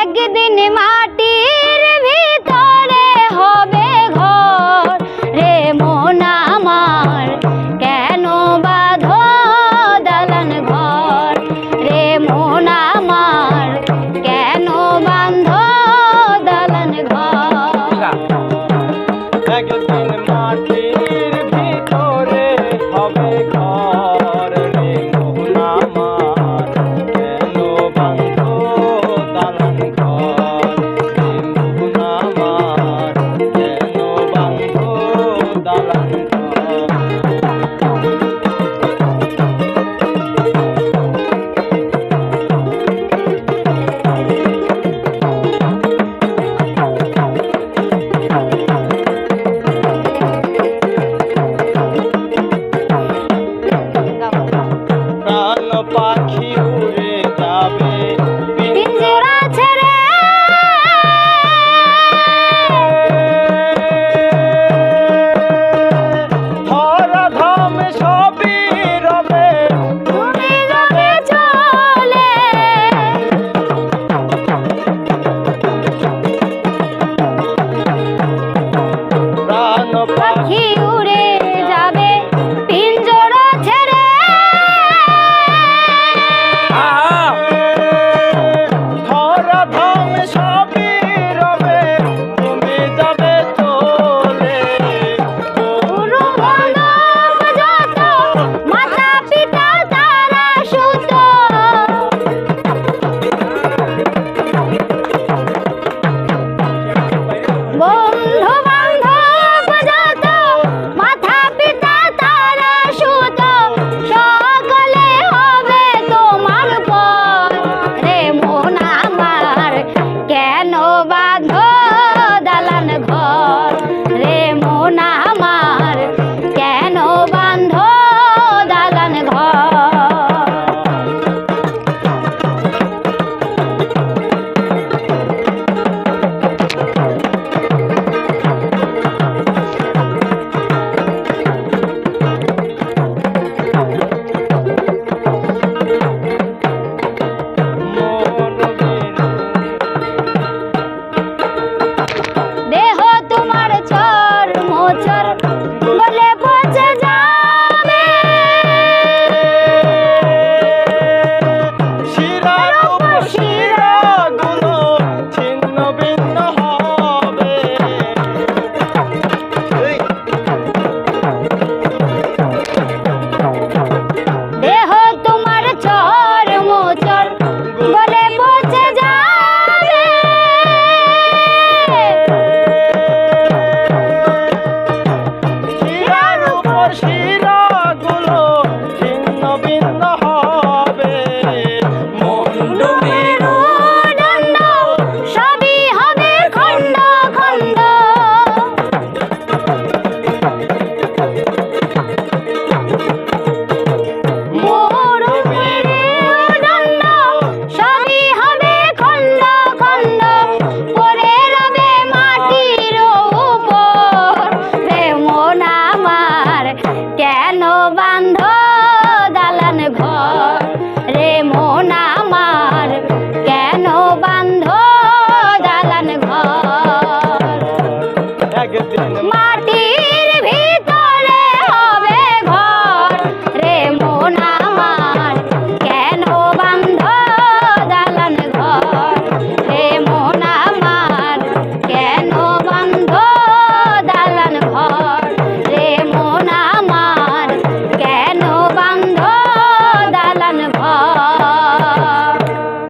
একদিন মাটির ভিতরে হবে ঘর। রে আমার, কেন বাধ দালান ঘর? রে আমার, কেন বান্ধ দালান ঘর? Oh my माती भी तो